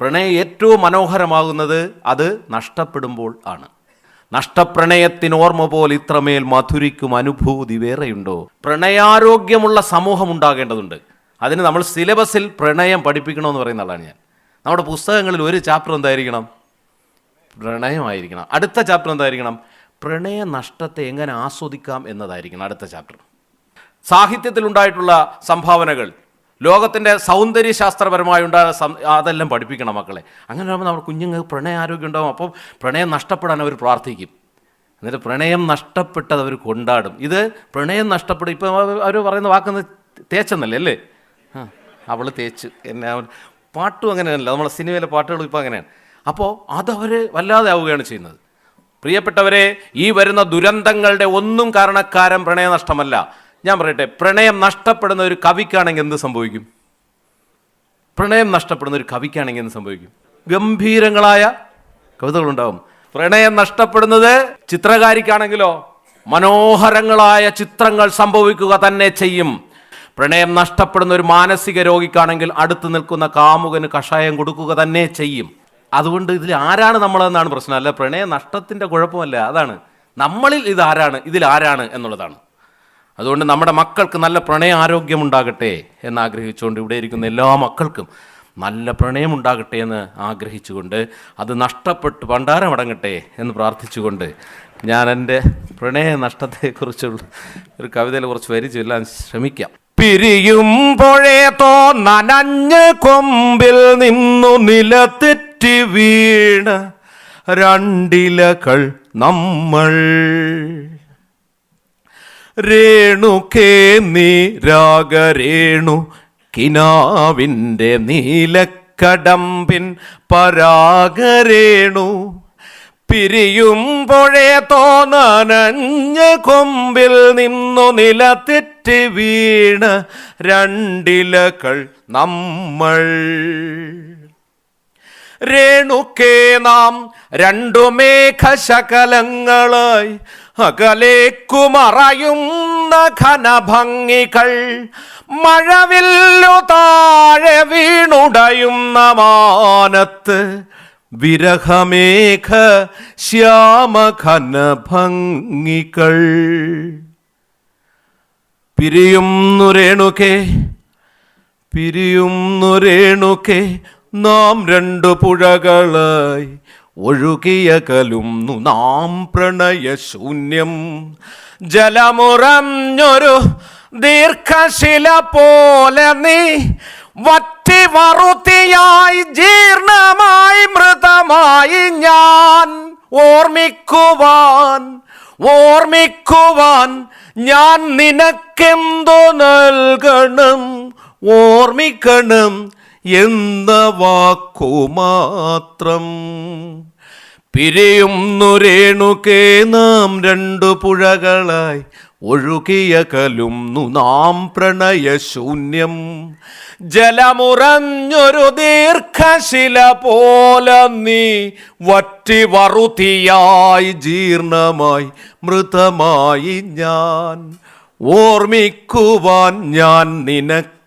പ്രണയം ഏറ്റവും മനോഹരമാകുന്നത് അത് നഷ്ടപ്പെടുമ്പോൾ ആണ്. നഷ്ടപ്രണയത്തിനോർമ്മ പോൽ ഇത്രമേൽ മധുരിക്കും അനുഭൂതി വേറെയുണ്ടോ? പ്രണയാരോഗ്യമുള്ള സമൂഹം ഉണ്ടാകേണ്ടതുണ്ട് അതിന് നമ്മൾ സിലബസിൽ പ്രണയം പഠിപ്പിക്കണമെന്ന് പറയുന്ന ആളാണ് ഞാൻ. നമ്മുടെ പുസ്തകങ്ങളിൽ ഒരു ചാപ്റ്റർ എന്തായിരിക്കണം? പ്രണയമായിരിക്കണം. അടുത്ത ചാപ്റ്റർ എന്തായിരിക്കണം? പ്രണയ നഷ്ടത്തെ എങ്ങനെ ആസ്വദിക്കാം എന്നതായിരിക്കണം അടുത്ത ചാപ്റ്റർ. സാഹിത്യത്തിലുണ്ടായിട്ടുള്ള സംഭാവനകൾ ലോകത്തിന്റെ സൗന്ദര്യശാസ്ത്രപരമായി ഉണ്ടായ സം- അതെല്ലാം പഠിപ്പിക്കണം മക്കളെ. അങ്ങനെ ആകുമ്പോൾ നമ്മുടെ കുഞ്ഞുങ്ങൾക്ക് പ്രണയാരോഗ്യം ഉണ്ടാകും അപ്പോൾ പ്രണയം നഷ്ടപ്പെടാൻ അവർ പ്രാർത്ഥിക്കും. എന്നിട്ട് പ്രണയം നഷ്ടപ്പെട്ടത് അവർ കൊണ്ടാടും. ഇത് പ്രണയം നഷ്ടപ്പെടും. ഇപ്പം അവർ പറയുന്ന വാക്കുന്ന തേച്ചെന്നല്ലേ അല്ലേ? അവൾ തേച്ച്. എന്നെ പാട്ടും അങ്ങനെയല്ല. നമ്മളെ സിനിമയിലെ പാട്ടുകളും ഇപ്പോൾ അങ്ങനെയാണ്. അപ്പോൾ അതവർ വല്ലാതെ ആവുകയാണ് ചെയ്യുന്നത്. പ്രിയപ്പെട്ടവരെ ഈ വരുന്ന ദുരന്തങ്ങളുടെ ഒന്നും കാരണക്കാരൻ പ്രണയനഷ്ടമല്ല ഞാൻ പറയട്ടെ പ്രണയം നഷ്ടപ്പെടുന്ന ഒരു കവിക്കാണെങ്കിൽ എന്ത് സംഭവിക്കും? പ്രണയം നഷ്ടപ്പെടുന്ന ഒരു കവിക്കാണെങ്കിൽ എന്ത് സംഭവിക്കും? ഗംഭീരങ്ങളായ കവിതകളുണ്ടാവും. പ്രണയം നഷ്ടപ്പെടുന്നത് ചിത്രകാരിക്കാണെങ്കിലോ മനോഹരങ്ങളായ ചിത്രങ്ങൾ സംഭവിക്കുക തന്നെ ചെയ്യും. പ്രണയം നഷ്ടപ്പെടുന്ന ഒരു മാനസിക രോഗിക്കാണെങ്കിൽ അടുത്ത് നിൽക്കുന്ന കാമുകന് കഷായം കൊടുക്കുക തന്നെ ചെയ്യും. അതുകൊണ്ട് ഇതിൽ ആരാണ് നമ്മളെന്നാണ് പ്രശ്നം. അല്ല പ്രണയ നഷ്ടത്തിന്റെ കുഴപ്പമല്ല അതാണ്. നമ്മളിൽ ഇത് ആരാണ് ഇതിൽ ആരാണ് എന്നുള്ളതാണ്. അതുകൊണ്ട് നമ്മുടെ മക്കൾക്ക് നല്ല പ്രണയ ആരോഗ്യമുണ്ടാകട്ടെ എന്ന് ആഗ്രഹിച്ചുകൊണ്ട് ഇവിടെ ഇരിക്കുന്ന എല്ലാ മക്കൾക്കും നല്ല പ്രണയമുണ്ടാകട്ടെ എന്ന് ആഗ്രഹിച്ചുകൊണ്ട് അത് നഷ്ടപ്പെട്ട് അടങ്ങട്ടെ എന്ന് പ്രാർത്ഥിച്ചുകൊണ്ട് ഞാൻ എന്റെ പ്രണയ നഷ്ടത്തെക്കുറിച്ചുള്ള ഒരു കവിതയിൽ കുറച്ച് വരി ചൊല്ലാൻ ശ്രമിക്കാം പിരിയുമ്പോഴേ തോന്നനഞ്ഞ് കൊമ്പിൽ നിന്നു നിലത്തെറ്റി വീണ രണ്ടിലകൾ നമ്മൾ രേണുക്കേ നീ രാഗരേണു കിനാവിന്റെ നീലക്കടമ്പിൻ പരാഗരേണു. പിരിയുമ്പോഴേ തോന്നനഞ്ഞ കൊമ്പിൽ നിന്നു നിലതെറ്റി വീണ രണ്ടിലകൾ നമ്മൾ. രേണുക്കേ നാം രണ്ടു മേഘശകലങ്ങളായി അകലേക്കുമറയുന്ന ഘനഭംഗികൾ മഴവില്ലു താഴെ വീണുടയുന്ന മാനത്ത് വിരഹമേഘ ശ്യാമഘനഭംഗികൾ. പിരിയുന്നു രേണുകെ പിരിയുന്നു രേണുകെ നാം രണ്ടു പുഴകളായി ഒഴുകിയ കലുന്നു നാം പ്രണയശൂന്യം ജലമുറഞ്ഞൊരു ദീർഘശില പോലെ നീ വറ്റി വറുത്തിയായി ജീർണമായി മൃതമായി ഞാൻ. ഓർമ്മിക്കുവാൻ ഓർമ്മിക്കുവാൻ ഞാൻ നിനക്കെന്തോ നൽകണം? ഓർമ്മിക്കണം എന്ന വാക്കുമാത്രം പിരിയുന്നു രേണുക്കേ നാം രണ്ടു പുഴകളായി ഒഴുകിയ കലുന്നു നാം പ്രണയശൂന്യം. ജലമുറഞ്ഞൊരു ദീർഘശില പോലെ നീ വറ്റി വറുതിയായി ജീർണമായി മൃതമായി ഞാൻ. ഓർമ്മിക്കുവാൻ ഞാൻ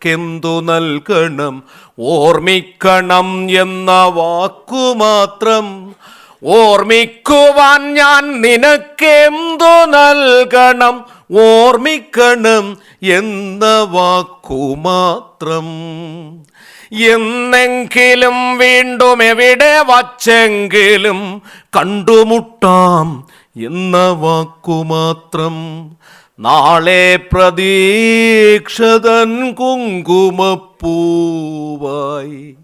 നിനക്കെന്തു നൽകണം? ഓർമ്മിക്കണം എന്ന വാക്കു മാത്രം. ഓർമ്മിക്കുവാൻ ഞാൻ നിനക്കെന്തു നൽകണം? ഓർമ്മിക്കണം എന്ന വാക്കു മാത്രം. എന്നെങ്കിലും വീണ്ടും എവിടെ വച്ചെങ്കിലും കണ്ടുമുട്ടാം എന്ന വാക്കു മാത്രം. നാളെ പ്രതീക്ഷതൻ കുങ്കുമപ്പൂവായി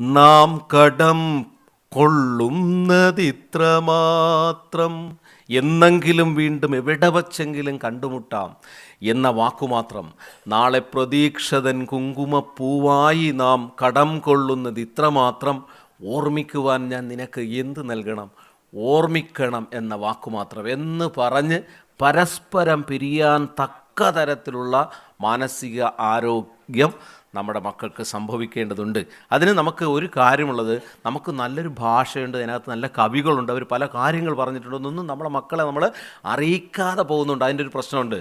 നാം കടം കൊള്ളുന്നതിത്ര മാത്രം എന്നെങ്കിലും വീണ്ടും എവിടെ വച്ചെങ്കിലും കണ്ടുമുട്ടാം എന്ന വാക്കുമാത്രം. നാളെ പ്രതീക്ഷതൻ കുങ്കുമപ്പൂവായി നാം കടം കൊള്ളുന്നത് ഇത്രമാത്രം ഓർമ്മിക്കുവാൻ ഞാൻ നിനക്ക് എന്ത് നൽകണം? ഓർമ്മിക്കണം എന്ന വാക്കുമാത്രം എന്ന് പറഞ്ഞ് പരസ്പരം പിരിയാൻ തക്ക തരത്തിലുള്ള മാനസിക ആരോഗ്യം നമ്മുടെ മക്കൾക്ക് സംഭവിക്കേണ്ടതുണ്ട്. അതിന് നമുക്ക് ഒരു കാര്യമുള്ളത് നമുക്ക് നല്ലൊരു ഭാഷയുണ്ട് അതിനകത്ത് നല്ല കവികളുണ്ട് അവർ പല കാര്യങ്ങൾ പറഞ്ഞിട്ടുണ്ട് ഒന്നും നമ്മളെ മക്കളെ നമ്മൾ അറിയിക്കാതെ പോകുന്നുണ്ട്. അതിന്റെ ഒരു പ്രശ്നമുണ്ട്.